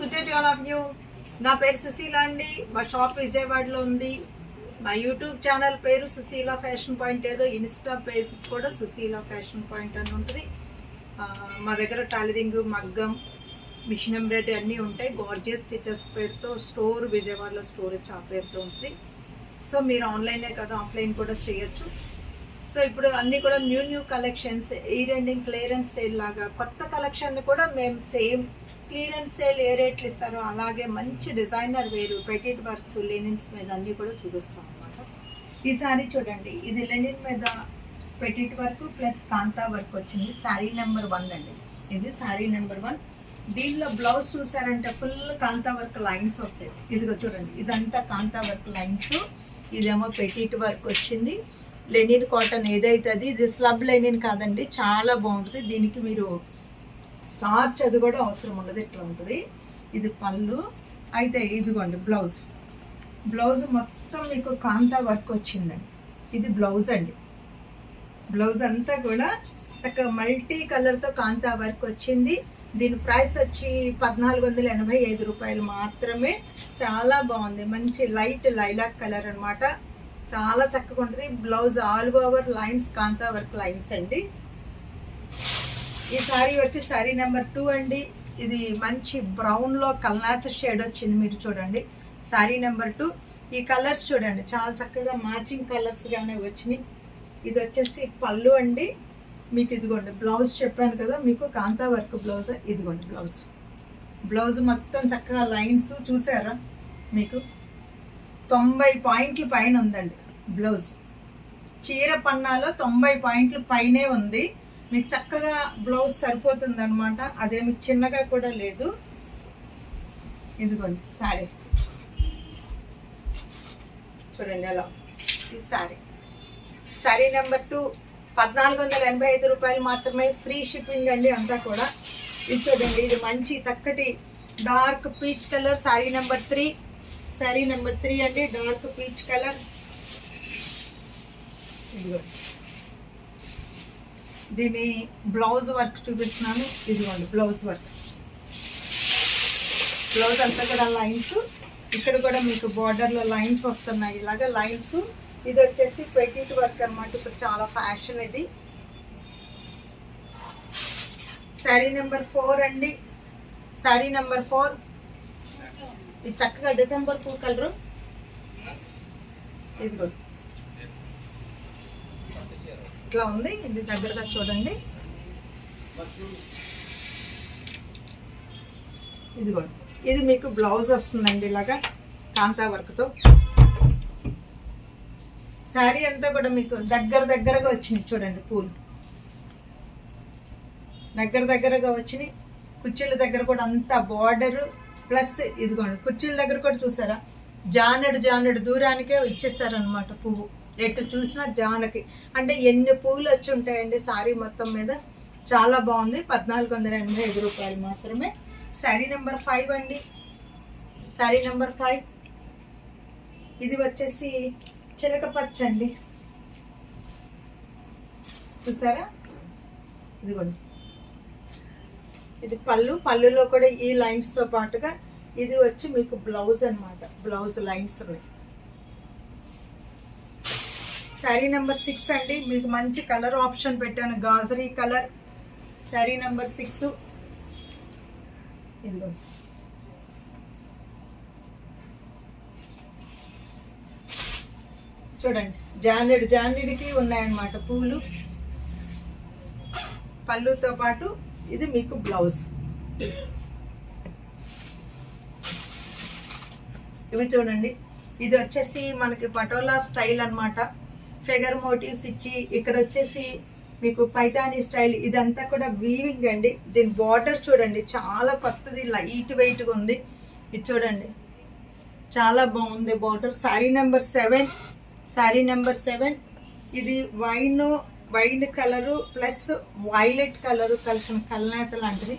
Good day all of you నా పేరు సుశీల అండి. మా షాప్ విజయవాడలో ఉంది. మా యూట్యూబ్ ఛానల్ పేరు సుశీల ఫ్యాషన్ పాయింట్ ఏదో ఇన్స్టా పేజ్ కూడా సుశీల ఫ్యాషన్ పాయింట్ అని ఉంటుంది. మా దగ్గర టైలరింగ్ మగ్గం మిషన్ ఎంబ్రాయిడరీ అన్నీ ఉంటాయి. గార్జియస్ స్టిచెస్ పేరుతో స్టోర్ విజయవాడలో స్టోరేజ్ ఆ పేరుతో ఉంటుంది సో మీరు ఆన్లైనే కదా ఆఫ్లైన్ కూడా చేయొచ్చు. సో ఇప్పుడు అన్నీ కూడా న్యూ న్యూ కలెక్షన్స్ ఈ ఎండింగ్ క్లియరెన్స్ సేల్ లాగా కొత్త కలెక్షన్ కూడా మేము సేమ్ క్లియరెన్స్ సేల్ ఏ రేట్లు ఇస్తారో అలాగే మంచి డిజైనర్ వేరు పెటిట్ వర్క్స్ లెనిన్స్ మీద అన్నీ కూడా చూపిస్తాం అనమాట ఈసారి చూడండి ఇది లెనిన్ మీద petit work plus kantha work వచ్చింది. శారీ నెంబర్ వన్ అండి. ఇది శారీ నెంబర్ వన్. దీనిలో బ్లౌజ్ చూసారంటే ఫుల్ కాంతా వర్క్ లైన్స్ వస్తాయి. ఇదిగో చూడండి ఇదంతా కాంతా వర్క్ లైన్స్. ఇదేమో పెటిట్ వర్క్ వచ్చింది. లెనిన్ కాటన్ ఏదైతే అది ఇది స్లబ్ లెనిన్ కాదండి చాలా బాగుంటుంది. దీనికి మీరు స్టార్చ్ అది కూడా అవసరం ఉండదు ఇట్లా ఉంటుంది? ఇది పళ్ళు అయితే ఇదిగోండి బ్లౌజ్. బ్లౌజ్ మొత్తం మీకు కాంతా వర్క్ వచ్చిందండి. ఇది బ్లౌజ్ అండి. బ్లౌజ్ అంతా కూడా చక్కగా మల్టీ కలర్తో కాంతా వర్క్ వచ్చింది. దీని ప్రైస్ వచ్చి పద్నాలుగు వందల ఎనభై ఐదు రూపాయలు మాత్రమే. చాలా బాగుంది. మంచి లైట్ లైలాక్ కలర్ అన్నమాట. చాలా చక్కగా ఉంటుంది. Blouse all over lines kantha work lines అండి. ఈ సారీ వచ్చి సారీ నెంబర్ టూ అండి. ఇది మంచి బ్రౌన్లో కల్నాథ్ షేడ్ వచ్చింది మీరు చూడండి. Sari number two. ఈ కలర్స్ చూడండి. చాలా చక్కగా మ్యాచింగ్ కలర్స్గానే వచ్చినాయి. ఇది వచ్చేసి పళ్ళు అండి. మీకు ఇదిగోండి బ్లౌజ్ చెప్పాను కదా మీకు కాంతా వర్క్ బ్లౌజ్ ఇదిగోండి బ్లౌజ్. బ్లౌజ్ మొత్తం చక్కగా లైన్స్ చూసారా మీకు? తొంభై పాయింట్ల పైన ఉందండి బ్లౌజ్. చీర పన్నాలో తొంభై పాయింట్ల పైనే ఉంది. మీకు చక్కగా బ్లౌజ్ సరిపోతుంది అనమాట అదేమి చిన్నగా కూడా లేదు. ఇదిగోండి సారీ. చూడండి ఎలా ఈ సారీ. సారీ నెంబర్ టూ పద్నాలుగు వందల ఎనభై ఐదు రూపాయలు మాత్రమే ఫ్రీ షిప్పింగ్ అండి అంతా కూడా. ఇది చూడండి ఇది మంచి చక్కటి dark peach colour sari number three. Sari number three అండి డార్క్ పీచ్ కలర్. ఇదిగోండి. దీని బ్లౌజ్ వర్క్ చూపిస్తున్నాను. ఇదిగోండి బ్లౌజ్ వర్క్. బ్లౌజ్ అంతా కూడా లైన్స్. ఇక్కడ కూడా మీకు బార్డర్లో లైన్స్ వస్తున్నాయి. ఇలాగా లైన్స్. ఇది వచ్చేసి పెటీట్ వర్క్ అన్నమాట. ఇప్పుడు చాలా ఫ్యాషన్ ఇది. శారీ నెంబర్ ఫోర్ అండి. శారీ నెంబర్ ఫోర్ ఇది చక్కగా డిసెంబర్ పూ కలరు ఇదిగో ఇట్లా ఉంది ఇది దగ్గరగా చూడండి. ఇదిగోండి ఇది మీకు బ్లౌజ్ వస్తుందండి ఇలాగా కాంతా వర్క్తో. శారీ అంతా కూడా మీకు దగ్గర దగ్గరగా వచ్చింది చూడండి పూలు. దగ్గర దగ్గరగా వచ్చినాయి. కుర్చీల దగ్గర కూడా అంతా బార్డర్ ప్లస్ ఇదిగోండి కుర్చీల దగ్గర కూడా చూసారా? జానడు జానడు దూరానికే ఇచ్చేసారనమాట పువ్వు. ఎటు చూసినా జానకి. అంటే ఎన్ని పూలు వచ్చి ఉంటాయండి శారీ మొత్తం మీద? చాలా బాగుంది. పద్నాలుగు వందల ఎనభై ఐదు రూపాయలు మాత్రమే. శారీ నెంబర్ ఫైవ్ అండి. శారీ నెంబర్ ఫైవ్ ఇది వచ్చేసి చిలక పచ్చ అండి. చూసారా? ఇదిగోండి. ఇది పళ్ళు. పళ్ళులో కూడా ఈ లైన్స్తో పాటుగా ఇది వచ్చి మీకు బ్లౌజ్ అనమాట బ్లౌజ్ లైన్స్ ఉన్నాయి శారీ నెంబర్ సిక్స్ అండి. మీకు మంచి కలర్ ఆప్షన్ పెట్టాను. గాజరీ కలర్ శారీ నెంబర్ సిక్స్ ఇదిగో. చూడండి. జానెడ్ జాన్యుడికి ఉన్నాయన్నమాట పూలు. పళ్ళుతో పాటు ఇది మీకు బ్లౌజ్ ఇవి చూడండి. ఇది వచ్చేసి మనకి పటోలా స్టైల్ అన్నమాట. ఫిగర్ మోటివ్స్ ఇచ్చి ఇక్కడ వచ్చేసి మీకు పైతానీ స్టైల్ ఇదంతా కూడా వీవింగ్ అండి. దీని బార్డర్ చూడండి చాలా కొత్తది లైట్ వెయిట్గా ఉంది. ఇది చూడండి. చాలా బాగుంది border sari number seven sari number seven ఇది wine wine colour plus violet colour కలిసిన కలనేత లాంటిది.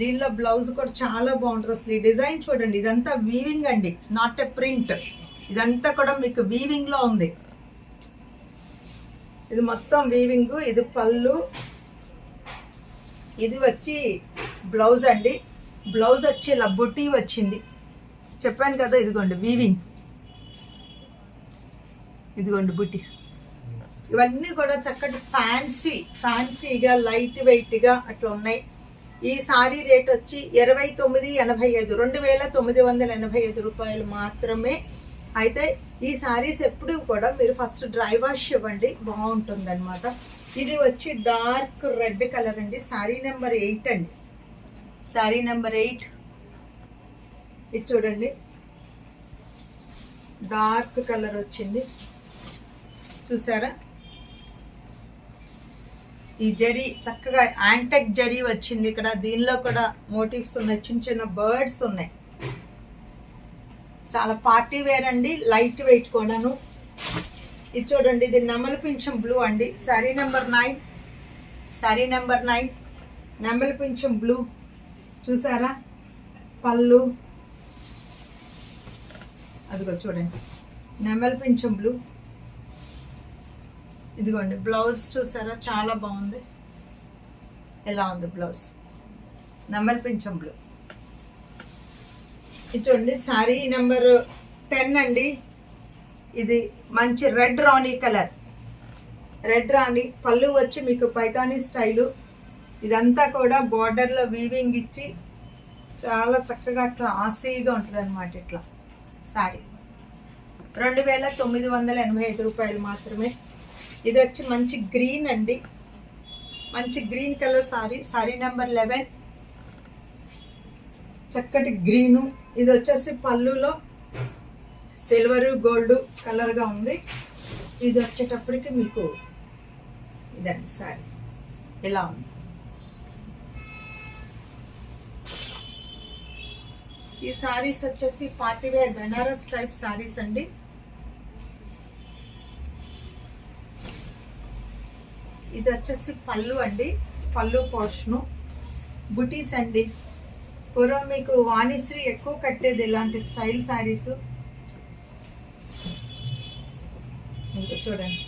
దీనిలో బ్లౌజ్ కూడా చాలా బాగుంటుంది అసలు. ఈ డిజైన్ చూడండి ఇదంతా వీవింగ్ అండి నాట్ ఎ ప్రింట్ ఇదంతా కూడా మీకు వీవింగ్లో ఉంది. ఇది మొత్తం వీవింగ్ ఇది పళ్ళు. ఇది వచ్చి బ్లౌజ్ అండి. బ్లౌజ్ వచ్చి ఇలా బుటీ వచ్చింది. చెప్పాను కదా ఇదిగోండి వీవింగ్ ఇదిగోండి బుట్టి. ఇవన్నీ కూడా చక్కటి ఫ్యాన్సీ ఫ్యాన్సీగా లైట్ వెయిట్గా అట్లా ఉన్నాయి. ఈ సారీ రేట్ వచ్చి ఇరవై తొమ్మిది ఎనభై ఐదు రెండు వేల తొమ్మిది వందల ఎనభై ఐదు రూపాయలు మాత్రమే. అయితే ఈ సారీస్ ఎప్పుడు కూడా మీరు ఫస్ట్ డ్రై వాష్ ఇవ్వండి బాగుంటుంది అనమాట ఇది వచ్చి డార్క్ రెడ్ కలర్ అండి. సారీ నెంబర్ ఎయిట్ అండి. సారీ నెంబర్ ఎయిట్ ఇది చూడండి. డార్క్ కలర్ వచ్చింది. చూసారా? ఈ జరీ చక్కగా యాంటెక్ జరీ వచ్చింది ఇక్కడ. దీనిలో కూడా మోటివ్స్ ఉన్నాయి. చిన్న చిన్న బర్డ్స్ ఉన్నాయి. చాలా పార్టీ వేర్ అండి లైట్ వెయిట్ కూడాను. ఇది చూడండి ఇది నెమలి పింఛం బ్లూ అండి. Sari number nine. Sari number nine. నెమలి పింఛం బ్లూ. చూసారా? పళ్ళు. అదిగో చూడండి. నెమలి పింఛం బ్లూ. ఇదిగోండి బ్లౌజ్ చూసారా? చాలా బాగుంది. ఎలా ఉంది బ్లౌజ్? నెమలి పింఛం బ్లూ. ఇది చూడండి శారీ నెంబర్ టెన్ అండి. ఇది మంచి రెడ్ రాణి కలర్. రెడ్ రాణి పళ్ళు వచ్చి మీకు పైతానీ స్టైలు. ఇదంతా కూడా బార్డర్లో వీవింగ్ ఇచ్చి చాలా చక్కగా క్లాసీగా ఉంటుంది అనమాట ఇట్లా శారీ రెండు వేల తొమ్మిది వందల ఎనభై ఐదు రూపాయలు మాత్రమే. ఇది వచ్చి మంచి గ్రీన్ అండి. మంచి green colour sari sari number eleven. చక్కటి గ్రీను. ఇది వచ్చేసి పళ్ళులో సిల్వర్ గోల్డ్ కలర్గా ఉంది. ఇది వచ్చేటప్పటికి మీకు ఇదండి సారీ. ఇలా ఉంది. ఈ సారీస్ వచ్చేసి party wear Banaras type saris అండి. ఇది వచ్చేసి పళ్ళు అండి. పళ్ళు పోర్షను. బుటీస్ అండి. పూర్వం మీకు వాణిశ్రీ ఎక్కువ కట్టేది ఇలాంటి స్టైల్ శారీస్? చూడండి.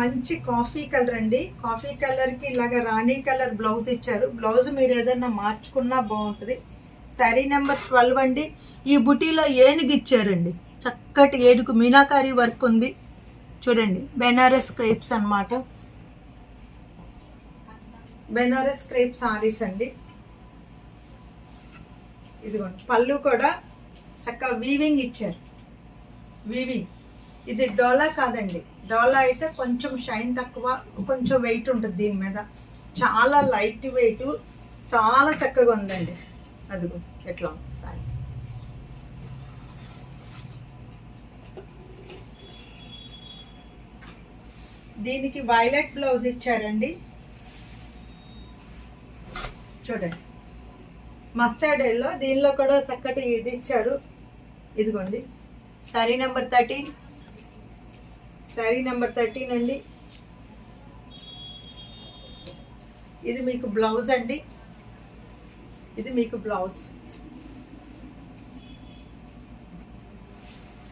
మంచి కాఫీ కలర్ అండి. కాఫీ కలర్కి ఇలాగ రాణి కలర్ బ్లౌజ్ ఇచ్చారు. బ్లౌజ్ మీరు ఏదైనా మార్చుకున్నా బాగుంటుంది. శారీ నెంబర్ ట్వెల్వ్ అండి. ఈ బుటీలో ఏనుగు ఇచ్చారండి. చక్కటి ఏనుగు మీనాకారి వర్క్ ఉంది. చూడండి. బెనారస్ క్రేప్స్ అన్నమాట. బెనారస్ క్రేప్ సారీస్ అండి. ఇదిగోండి. పళ్ళు కూడా చక్కగా వీవింగ్ ఇచ్చారు. వీవింగ్ ఇది డోలా కాదండి. డోలా అయితే కొంచెం షైన్ తక్కువ కొంచెం వెయిట్ ఉంటుంది దీని మీద. చాలా లైట్ వెయిట్ చాలా చక్కగా ఉందండి. అదిగో ఎట్లా ఉంది? సారీ దీనికి వైలెట్ బ్లౌజ్ ఇచ్చారండి. చూడండి. మస్టర్డ్ ఎల్లో దీనిలో కూడా చక్కటి ఇది ఇచ్చారు. ఇదిగోండి. Sari number thirteen sari number thirteen అండి. ఇది మీకు బ్లౌజ్ అండి. ఇది మీకు బ్లౌజ్.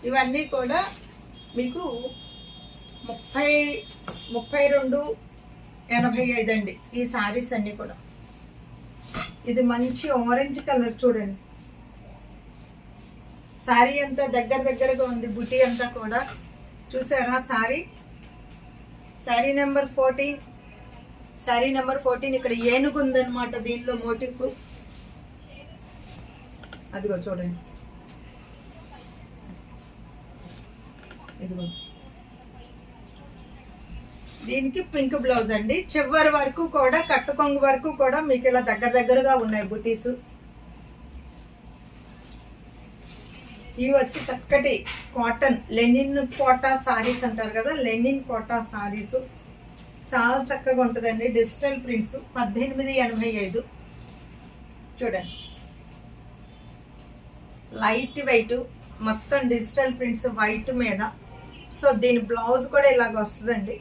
ఇవన్నీ కూడా మీకు ముప్పై ముప్పై రెండు ఎనభై ఐదు అండి. ఈ సారీస్ అన్నీ కూడా. ఇది మంచి ఆరెంజ్ కలర్ చూడండి. శారీ అంతా దగ్గర దగ్గరగా ఉంది బుటీ అంతా కూడా. చూసారా sari sari number fourteen sari number fourteen ఇక్కడ ఏనుగు ఉందన్నమాట దీనిలో మోటిఫ్. అదిగో చూడండి. ఇదిగో. దీనికి పింక్ బ్లౌజ్ అండి. చివరి వరకు కూడా కట్టుకొంగు వరకు కూడా మీకు ఇలా దగ్గర దగ్గరగా ఉన్నాయి బుటీస్. ఇవి వచ్చి చక్కటి కాటన్ లెనిన్ కోటా సారీస్ అంటారు కదా లెనిన్ కోటా సారీస్. చాలా చక్కగా ఉంటుందండి. డిజిటల్ ప్రింట్స్ పద్దెనిమిది ఎనభై ఐదు. చూడండి. లైట్ వెయిట్ మొత్తం డిజిటల్ ప్రింట్స్ వైట్ మీద. సో దీని బ్లౌజ్ కూడా ఇలాగ వస్తుందండి.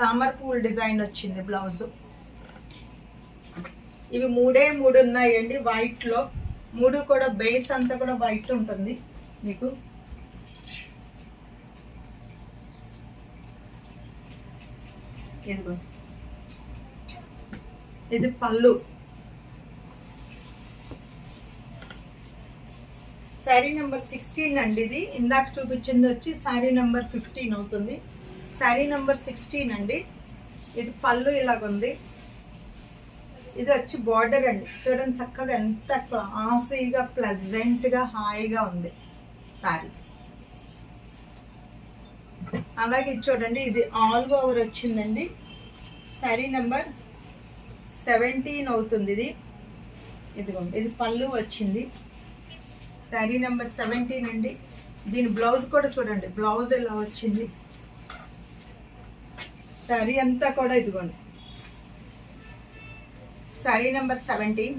తామర పూల్ డిజైన్ వచ్చింది బ్లౌజ్ ఇవి మూడే మూడు ఉన్నాయండి వైట్లో మూడు కూడా బేస్ అంతా కూడా వైట్ ఉంటుంది మీకు. ఇదిగో. ఇది పళ్ళు. శారీ నెంబర్ సిక్స్టీన్ అండి ఇది. ఇందాక చూపించింది వచ్చి శారీ నెంబర్ ఫిఫ్టీన్ అవుతుంది. శారీ నెంబర్ సిక్స్టీన్ అండి. ఇది పళ్ళు ఇలాగుంది. ఇది వచ్చి బార్డర్ అండి. చూడండి చక్కగా ఎంత క్లాసీగా ప్లెజెంట్గా హాయిగా ఉంది శారీ. అలాగే ఇది చూడండి ఇది ఆల్ ఓవర్ వచ్చిందండి. శారీ నెంబర్ సెవెంటీన్ అవుతుంది ఇది. ఇదిగోండి ఇది పళ్ళు వచ్చింది. శారీ నెంబర్ సెవెంటీన్ అండి. దీని బ్లౌజ్ కూడా చూడండి బ్లౌజ్ ఎలా వచ్చింది. శారీ అంతా కూడా ఇదిగోండి. Sari number seventeen.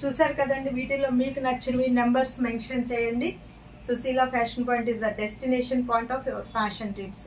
చూసారు కదండి వీటిలో మీకు నచ్చినవి నెంబర్స్ మెన్షన్ చేయండి. Sushila fashion point is the destination point of your fashion tips